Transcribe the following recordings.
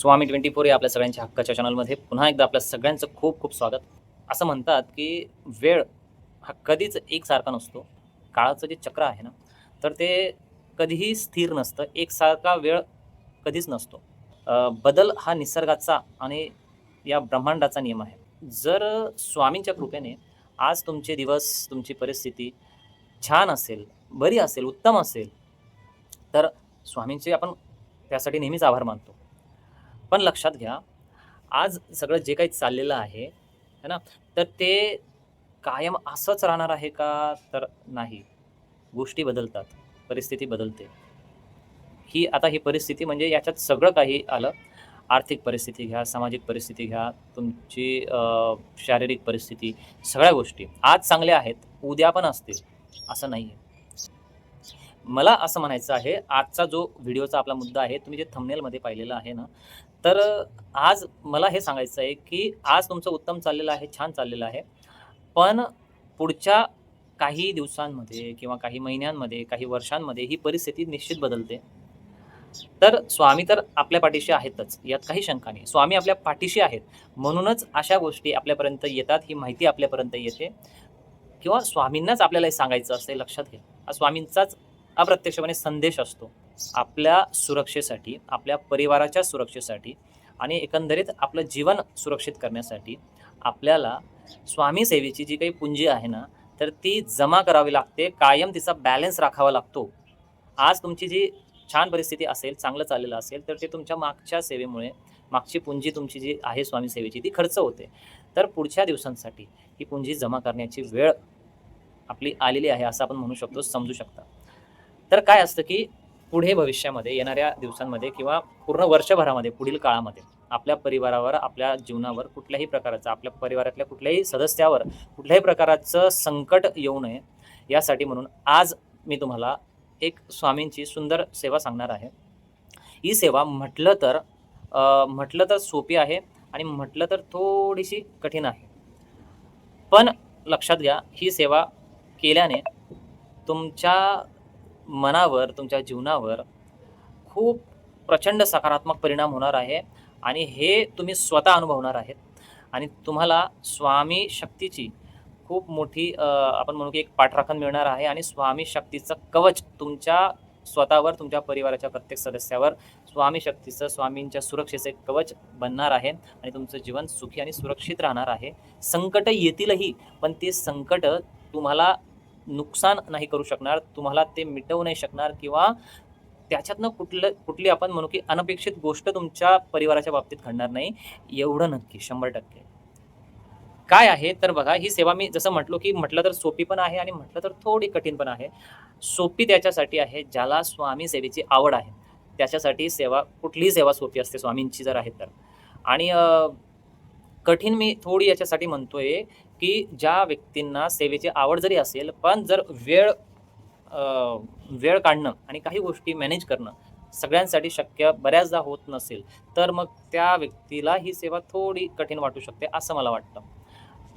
स्वामी twenty four या आपल्या सगळ्यांच्या हक्काच्या चॅनलमध्ये पुन्हा एकदा आपल्या सगळ्यांचं खूप खूप स्वागत. असं म्हणतात की वेळ हा कधीच एकसारखा नसतो. काळाचं जे चक्र आहे ना तर ते कधीही स्थिर नसतं. एकसारखा वेळ कधीच नसतो. बदल हा निसर्गाचा आणि या ब्रह्मांडाचा नियम आहे. जर स्वामींच्या कृपेने आज तुमचे दिवस तुमची परिस्थिती छान असेल बरी असेल उत्तम असेल तर स्वामींचे आपण त्यासाठी नेहमीच आभार मानतो. पण लक्षात घ्या आज सगळं जे काही चाललेलं आहे है ना? तर ते कायम असंच राहणार आहे का? तर नाही. गोष्टी बदलतात परिस्थिती बदलते. ही आता ही परिस्थिती म्हणजे याच्यात सगळं काही आलं. आर्थिक परिस्थिती घ्या सामाजिक परिस्थिती घ्या तुमची शारीरिक परिस्थिती सगळ्या गोष्टी. आज चांगल्या आहेत उद्या पण असतील असं नाही आहे मला असं म्हणायचं आहे आजचा जो व्हिडिओचा आपला मुद्दा आहे तुम्ही जे थंबनेलमध्ये पाहिलेला आहे ना तर आज मला हे सांगायचं आहे की आज तुमचं उत्तम चाललेलं आहे छान चाललेलं आहे. पण पुढच्या काही दिवसांमध्ये किंवा काही महिन्यांमध्ये काही वर्षांमध्ये ही परिस्थिती निश्चित बदलते. तर स्वामी तर आपल्या पाठीशी आहेतच यात काही शंका नाही. स्वामी आपल्या पाठीशी आहेत. म्हणूनच अशा गोष्टी आपल्यापर्यंत येतात ही माहिती आपल्यापर्यंत येते. किंवा स्वामींनाच आपल्याला हे सांगायचं असते लक्षात घ्या. हा स्वामींचाच अप्रत्यक्षपणे संदेश असतो. आपल्या सुरक्षेसाठी आपल्या परिवाराच्या सुरक्षेसाठी आणि एकंदरीत आपलं जीवन सुरक्षित करण्यासाठी आपल्याला स्वामी सेवेची जी काही पुंजी आहे ना तर ती जमा करावी लागते. कायम तिचा बॅलन्स राखावा लागतो. आज तुमची जी छान परिस्थिती असेल चांगलं चाललेलं असेल तर ते तुमच्या मागच्या सेवेमुळे मागची पुंजी तुमची जी आहे स्वामी सेवेची ती खर्च होते. तर पुढच्या दिवसांसाठी ही पुंजी जमा करण्याची वेळ आपली आलेली आहे असं आपण म्हणू शकतो समजू शकता. तर काय असतं की पुढे भविष्यामध्ये येणाऱ्या दिवसांमध्ये किंवा पूर्ण वर्षभरामध्ये पुढील काळामध्ये आपल्या परिवारावर आपल्या जीवनावर कुठल्याही प्रकारचं आपल्या परिवारातल्या कुठल्याही सदस्यावर कुठल्याही प्रकाराचं संकट येऊ नये यासाठी म्हणून आज मी तुम्हाला एक स्वामींची सुंदर सेवा सांगणार आहे. ही सेवा म्हटलं तर म्हटलं तर सोपी आहे आणि म्हटलं तर थोडीशी कठीण आहे. पण लक्षात घ्या ही सेवा केल्याने तुमच्या मनावर तुमच्या जीवनावर खूप प्रचंड सकारात्मक परिणाम होणार आहे आणि हे तुम्ही स्वतः अनुभवणार आहेत. आणि तुम्हाला स्वामी शक्तीची खूप मोठी आपण म्हणू की एक पाठराखण मिळणार आहे आणि स्वामी शक्तीचं कवच तुमच्या स्वतःवर तुमच्या परिवाराच्या प्रत्येक सदस्यावर स्वामी शक्तीचं स्वामींच्या सुरक्षेचं एक कवच बनणार आहे आणि तुमचं जीवन सुखी आणि सुरक्षित राहणार आहे. संकट येतीलही पण ते संकट तुम्हाला नुकसान नाही करू शकणार तुम्हाला ते मिटवू नाही शकणार किंवा त्याच्यातनं कुठलं कुठली आपण म्हणू की अनपेक्षित गोष्ट तुमच्या परिवाराच्या बाबतीत घडणार नाही एवढं नक्की शंभर टक्के. काय आहे? तर बघा ही सेवा मी जसं म्हटलो की म्हटलं तर सोपी पण आहे आणि म्हटलं तर थोडी कठीण पण आहे. सोपी त्याच्यासाठी आहे ज्याला स्वामी सेवेची आवड आहे. त्याच्यासाठी सेवा कुठलीही सेवा सोपी असते स्वामींची जर आहे तर. आणि कठीण मी थोडी याच्यासाठी म्हणतोय की ज्या व्यक्तींना सेवेची आवड जरी असेल पण जर वेळ वेळ काढणं आणि काही गोष्टी मॅनेज करणं सगळ्यांसाठी शक्य बऱ्याचदा होत नसेल तर मग त्या व्यक्तीला ही सेवा थोडी कठीण वाटू शकते असं मला वाटतं.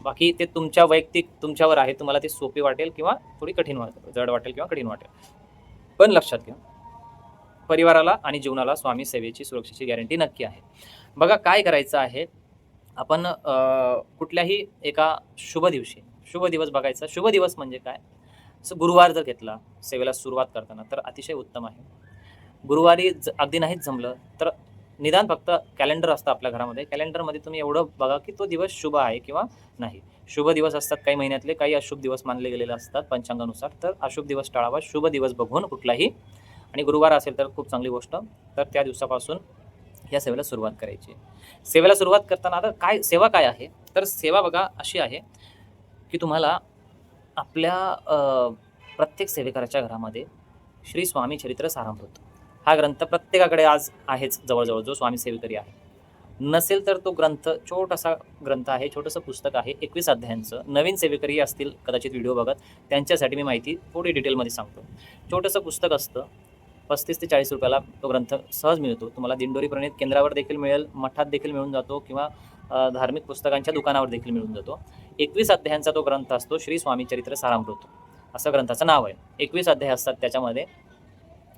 बाकी ते तुमच्या वैयक्तिक तुमच्यावर आहे तुम्हाला ते सोपी वाटेल किंवा थोडी कठीण वाटेल जड वाटेल किंवा कठीण वाटेल. पण लक्षात घ्या परिवाराला आणि जीवनाला स्वामी सेवेची सुरक्षेची गॅरंटी नक्की आहे. बघा काय करायचं आहे? आपण कुठल्याही एका शुभ दिवशी शुभ दिवस बघायचा शुभ दिवस म्हणजे काय? जसं गुरुवार जर घेतला सेवेला सुरुवात करताना तर अतिशय उत्तम आहे. गुरुवारी ज अगदी नाहीच जमलं तर निदान फक्त कॅलेंडर असतं आपल्या घरामध्ये. कॅलेंडरमध्ये तुम्ही एवढं बघा की तो दिवस शुभ आहे किंवा नाही. शुभ दिवस असतात काही महिन्यातले काही अशुभ दिवस मानले गेलेले असतात पंचांगानुसार तर अशुभ दिवस टाळावा शुभ दिवस बघून कुठलाही. आणि गुरुवार असेल तर खूप चांगली गोष्ट. तर त्या दिवसापासून या सेवेला सुरुवात करायची सेवेला सुरुवात करताना आता काय सेवा काय आहे? तर सेवा बघा अशी आहे की तुम्हाला आपल्या प्रत्येक सेवेकराच्या घरामध्ये श्री स्वामी चरित्र सारामृत हा ग्रंथ प्रत्येकाकडे आज आहेच जवळजवळ जो स्वामी सेवेकरी आहे. नसेल तर तो ग्रंथ छोटासा ग्रंथ आहे छोटंसं पुस्तक आहे एकवीस अध्यायांचं. नवीन सेवेकरी असतील कदाचित व्हिडिओ बघत त्यांच्यासाठी मी माहिती थोडी डिटेलमध्ये सांगतो. छोटंसं पुस्तक असतं पस्तीस ते चाळीस रुपयाला तो ग्रंथ सहज मिळतो. तुम्हाला दिंडोरी प्रणित केंद्रावर देखील मिळेल मठात देखील मिळून जातो किंवा धार्मिक पुस्तकांच्या दुकानावर देखील मिळून जातो. एकवीस अध्यायांचा तो ग्रंथ असतो श्री स्वामी चरित्र सारामृत. असं ग्रंथाचं नाव आहे. एकवीस अध्याय असतात त्याच्यामध्ये.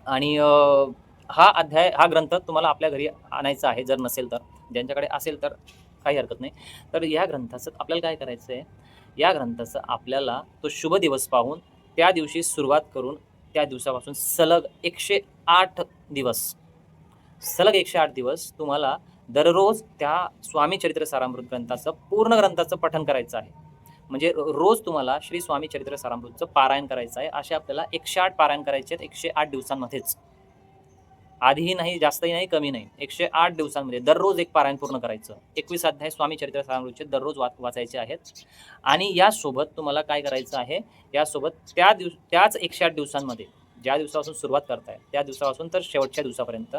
आणि हा अध्याय हा ग्रंथ तुम्हाला आपल्या घरी आणायचा आहे जर नसेल तर. ज्यांच्याकडे असेल तर काही हरकत नाही. तर या ग्रंथाचं आपल्याला काय करायचं आहे या ग्रंथाचं आपल्याला तो शुभ दिवस पाहून त्या दिवशी सुरुवात करून त्या दिवसापासून सलग एकशे आठ दिवस. सलग एकशे आठ दिवस तुम्हाला दररोज त्या स्वामी चरित्र सारामृत ग्रंथाचं पूर्ण ग्रंथाचं पठन करायचं आहे. म्हणजे रोज तुम्हाला श्री स्वामी चरित्र सारामृतचं पारायण करायचं आहे. असे आपल्याला एकशे आठ पारायण करायचे आहेत एकशे आठ दिवसांमध्येच. आधीही नाही जास्तही नाही कमी नाही. एकशे आठ दिवसांमध्ये दररोज एक पारायण पूर्ण करायचं. एकवीस अध्याय स्वामी चरित्र सारामृतचे दररोज वा वाचायचे आहेत. आणि यासोबत तुम्हाला काय करायचं आहे? यासोबत त्या दिवस त्याच एकशे आठ दिवसांमध्ये ज्या दिवसापासून सुरुवात करताय त्या दिवसापासून तर शेवटच्या दिवसापर्यंत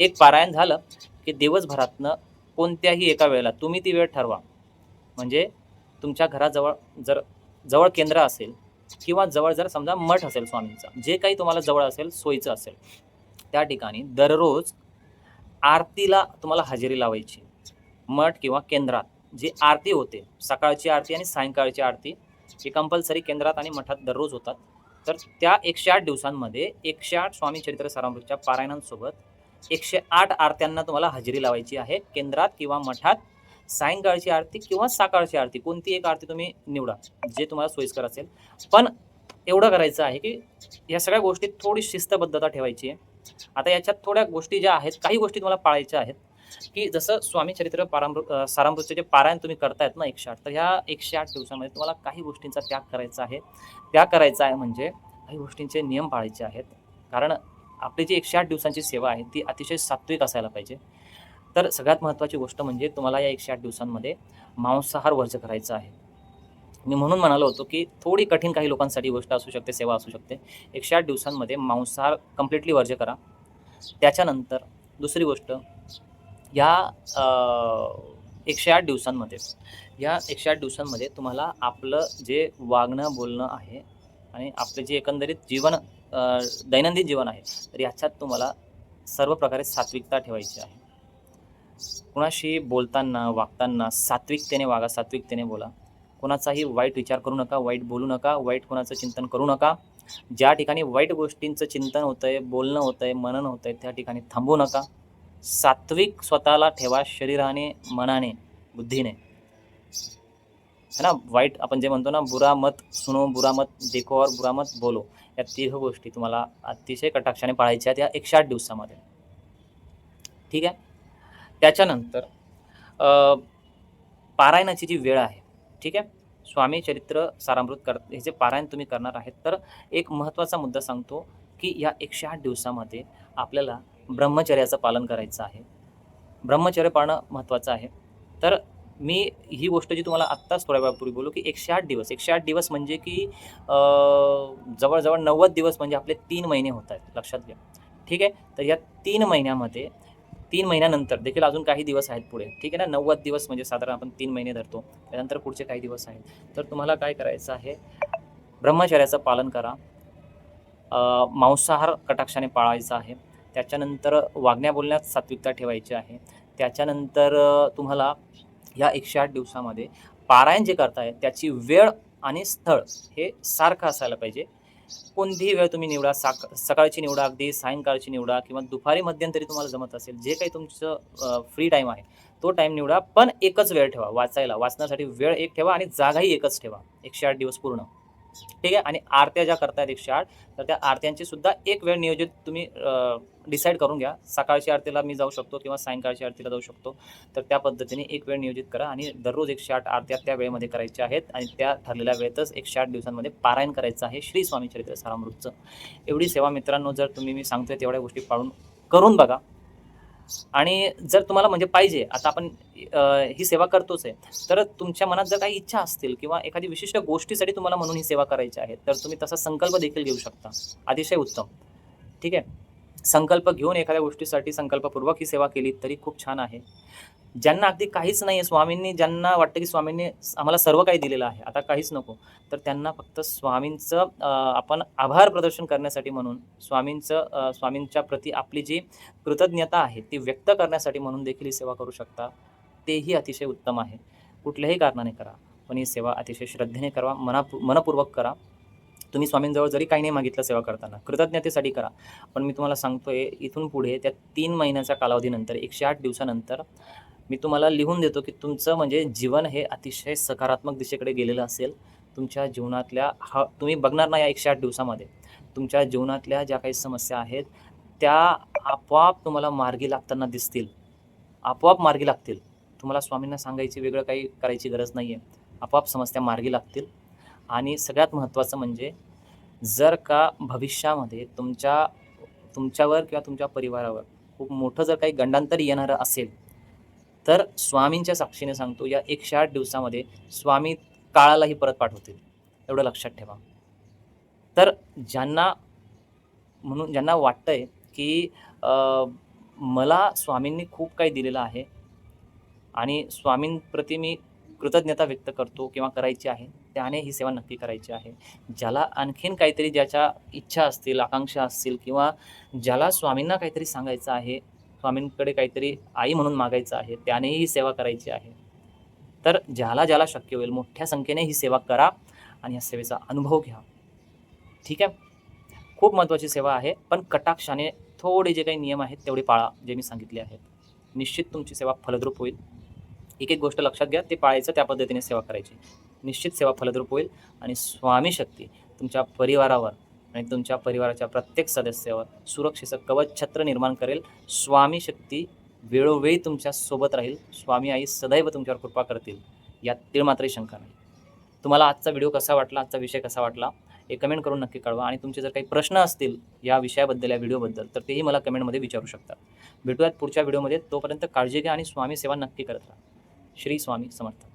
एक पारायण झालं की दिवसभरातनं कोणत्याही एका वेळेला तुम्ही ती वेळ ठरवा. म्हणजे तुमच्या घराजवळ जर जवळ केंद्र असेल किंवा जवळ जर समजा मठ असेल स्वामींचा जे काही तुम्हाला जवळ असेल सोयीचं असेल त्या ठिकाणी दररोज आरतीला तुम्हाला हजेरी लावायची. मठ किंवा केंद्रात जी आरती होते सकाळची आरती आणि सायंकाळची आरती ही कंपल्सरी केंद्रात आणि मठात दररोज होतात. तर त्या एकशे आठ दिवसांमध्ये एकशे आठ स्वामी चरित्र सारामृतच्या पारायणांसोबत एकशे आठ आरत्यांना तुम्हाला हजेरी लावायची आहे. केंद्रात किंवा मठात सायंकाळची आरती किंवा सकाळची आरती कोणती एक आरती तुम्ही निवडा जे तुम्हाला सोयीस्कर असेल. पण एवढं करायचं आहे की या सगळ्या गोष्टीत थोडी शिस्तबद्धता ठेवायची आहे. आता याच्यात थोड्या गोष्टी ज्या आहेत काही गोष्टी तुम्हाला पाळायच्या आहेत की जसं स्वामी चरित्र पारामृत सारामृतचे जे पारायण तुम्ही करतायत ना एकशे आठ तर ह्या एकशे आठ दिवसामध्ये तुम्हाला काही गोष्टींचा त्याग करायचा आहे. त्याग करायचा आहे म्हणजे काही गोष्टींचे नियम पाळायचे आहेत. कारण आपली जी एकशे आठ दिवसांची सेवा आहे ती अतिशय सात्विक असायला पाहिजे. तर सगळ्यात महत्त्वाची गोष्ट म्हणजे तुम्हाला या एकशे आठ दिवसांमध्ये मांसाहार वर्ज करायचा आहे. मी म्हणून म्हणालो होतो की थोडी कठीण काही लोकांसाठी गोष्ट असू शकते सेवा असू शकते. एकशे आठ दिवसांमध्ये मांसाहार कम्प्लिटली वर्ज करा. त्याच्यानंतर दुसरी गोष्ट या एकशे आठ दिवसांमध्ये या एकशे आठ दिवसांमध्ये तुम्हाला आपलं जे वागणं बोलणं आहे आणि आपले जे एकंदरीत जीवन दैनंदिन जीवन आहे तर याच्यात तुम्हाला सर्व प्रकारे सात्विकता ठेवायची आहे. कुणाशी बोलताना वागताना सात्विकतेने वागा सात्विकतेने बोला. कोणाचाही वाईट विचार करू नका वाईट बोलू नका वाईट कोणाचं चिंतन करू नका. ज्या ठिकाणी वाईट गोष्टींचं चिंतन होतं आहे बोलणं होतं आहे मनन होतं आहे त्या ठिकाणी थांबू नका. सात्विक स्वतःला ठेवा शरीराने मनाने बुद्धीने. है ना? वाईट आपण जे म्हणतो ना बुरा मत सुनो बुरा मत देखो और बुरा मत बोलो. या तिघ गोष्टी तुम्हाला अतिशय कटाक्षाने पाळायच्या आहेत या एकशे आठ दिवसामध्ये. ठीक आहे? त्याच्यानंतर पारायणाची जी वेळ आहे ठीक आहे? स्वामी चरित्र सारामृत कर हे जे पारायण तुम्ही करणार आहेत तर एक महत्त्वाचा मुद्दा सांगतो की या एकशे आठ दिवसामध्ये आपल्याला ब्रह्मचर्याचं पालन करायचं आहे. ब्रह्मचर्य पाळणं महत्त्वाचं आहे. तर मी ही गोष्ट जी तुम्हाला आत्ताच थोड्या वेळापूर्वी बोलू की एकशे आठ दिवस एकशे आठ दिवस म्हणजे की जवळजवळ नव्वद दिवस म्हणजे आपले तीन महिने होत आहेत लक्षात घ्या. ठीक आहे? तर या तीन महिन्यामध्ये तीन महिन्यानंतर देखील अजून काही दिवस आहेत पुढे. ठीक आहे ना? नव्वद दिवस म्हणजे साधारण आपण तीन महिने धरतो. त्यानंतर पुढचे काही दिवस आहेत. तर तुम्हाला काय करायचं आहे? ब्रह्मचर्याचं पालन करा. मांसाहार कटाक्षाने पाळायचा आहे. त्याच्यानंतर वागण्या बोलण्यात सात्विकता ठेवायची आहे. त्याच्यानंतर तुम्हाला या एकशे आठ दिवसामध्ये पारायण जे करताय त्याची वेळ आणि स्थळ हे सारखं असायला पाहिजे. कोणतीही वेळ तुम्ही निवडा साक सकाळची निवडा अगदी सायंकाळची निवडा किंवा दुपारी मध्यंतरी तुम्हाला जमत असेल जे काही तुमचं फ्री टाईम आहे तो टाईम निवडा. पण एकच वेळ ठेवा वाचायला. वाचण्यासाठी वेळ एक ठेवा आणि जागाही एकच ठेवा. एकशे आठ दिवस पूर्ण. ठीक आहे? आणि आरत्या ज्या करतायत एकशे आठ तर त्या आरत्यांची सुद्धा एक वेळ नियोजित तुम्ही डिसाईड करून घ्या. सकाळची आरतीला मी जाऊ शकतो किंवा सायंकाळच्या आरतीला जाऊ शकतो. तर त्या पद्धतीने एक वेळ नियोजित करा आणि दररोज एकशे आठ आरत्या त्या वेळेमध्ये करायच्या आहेत आणि त्या ठरलेल्या वेळेतच एकशे आठ दिवसांमध्ये पारायण करायचं आहे श्री स्वामी चरित्र सारामृतचं. एवढी सेवा मित्रांनो जर तुम्ही मी सांगतोय तेवढ्या गोष्टी पाळून करून बघा. आणि जर तुम्हाला म्हणजे पाहिजे आता आपण ही सेवा करतोच आहे तर तुमच्या मनात जर काही इच्छा असतील किंवा एखादी विशिष्ट गोष्टीसाठी तुम्हाला म्हणून ही सेवा करायची आहे तर तुम्ही तसा संकल्प देखील घेऊ शकता. अतिशय उत्तम. ठीक आहे? संकल्प घेऊन एखाद्या गोष्टीसाठी संकल्पपूर्वक ही सेवा केली तरी खूप छान आहे. ज्यांना अगदी काहीच नाही आहे स्वामींनी ज्यांना वाटतं की स्वामींनी आम्हाला सर्व काही दिलेलं आहे आता काहीच नको तर त्यांना फक्त स्वामींचं आपण आभार प्रदर्शन करण्यासाठी म्हणून स्वामींचं स्वामींच्या प्रती आपली जी कृतज्ञता आहे ती व्यक्त करण्यासाठी म्हणून देखील ही सेवा करू शकता तेही अतिशय उत्तम आहे. कुठल्याही कारणाने करा पण ही सेवा अतिशय श्रद्धेने करा मना मनपूर्वक करा. तुम्ही स्वामींजवळ जरी काही नाही मागितलं सेवा करताना कृतज्ञतेसाठी करा. पण मी तुम्हाला सांगतोय इथून पुढे त्या तीन महिन्याच्या कालावधीनंतर एकशे आठ दिवसानंतर मी तुम्हाला लिहून देतो की तुमचं म्हणजे जीवन हे अतिशय सकारात्मक दिशेकडे गेलेलं असेल. तुमच्या जीवनातल्या हा तुम्ही बघणार ना या एकशे आठ दिवसामध्ये. तुमच्या जीवनातल्या ज्या काही समस्या आहेत त्या आपोआप तुम्हाला मार्गी लागताना दिसतील. आपोआप मार्गी लागतील. तुम्हाला स्वामींना सांगायची वेगळं काही करायची गरज नाही आहे आपोआप समस्या मार्गी लागतील. आणि सगळ्यात महत्त्वाचं म्हणजे जर का भविष्यामध्ये तुमच्या तुमच्यावर किंवा तुमच्या परिवारावर खूप मोठं जर काही गंडांतर येणारं असेल तर स्वामींच्या साक्षीने सांगतो या एकशे आठ दिवसामध्ये स्वामी काळालाही परत पाठवतील. एवढं लक्षात ठेवा. तर ज्यांना म्हणून ज्यांना वाटतंय की मला स्वामींनी खूप काही दिलेलं आहे आणि स्वामींप्रती मी कृतज्ञता व्यक्त करतो किंवा करायची आहे त्याने ही सेवा नक्की करायची आहे. ज्याला आणखीन काहीतरी ज्याच्या इच्छा असतील आकांक्षा असतील किंवा ज्याला स्वामींना काहीतरी सांगायचं आहे स्वामींकडे काहीतरी आई म्हणून मागायचं आहे त्यानेही ही सेवा करायची आहे. तर ज्याला ज्याला शक्य होईल मोठ्या संख्येने ही सेवा करा आणि या सेवेचा अनुभव घ्या. ठीक आहे? खूप महत्त्वाची सेवा आहे पण कटाक्षाने थोडे जे काही नियम आहेत तेवढे पाळा जे मी सांगितले आहेत. निश्चित तुमची सेवा फलद्रूप होईल. एक एक गोष्ट लक्षात घ्या ते पाळायचं त्या पद्धतीने सेवा करायची. निश्चित सेवा फलद्रूप होईल. आणि स्वामी शक्ती तुमच्या परिवारावर आणि तुमच्या परिवाराच्या प्रत्येक सदस्यावर सुरक्षेचं कवच छत्र निर्माण करेल. स्वामी शक्ती वेळोवेळी तुमच्यासोबत राहील. स्वामी आई सदैव तुमच्यावर कृपा करतील. यात तिळमात्रही शंका नाही. तुम्हाला आजचा व्हिडिओ कसा वाटला? आजचा विषय कसा वाटला? हे कमेंट करून नक्की कळवा. आणि तुमचे जर काही प्रश्न असतील या विषयाबद्दल या व्हिडिओबद्दल तर तेही मला कमेंटमध्ये विचारू शकता. भेटूयात पुढच्या व्हिडिओमध्ये. तोपर्यंत काळजी घ्या आणि स्वामी सेवा नक्की करत राहा. श्री स्वामी समर्थ.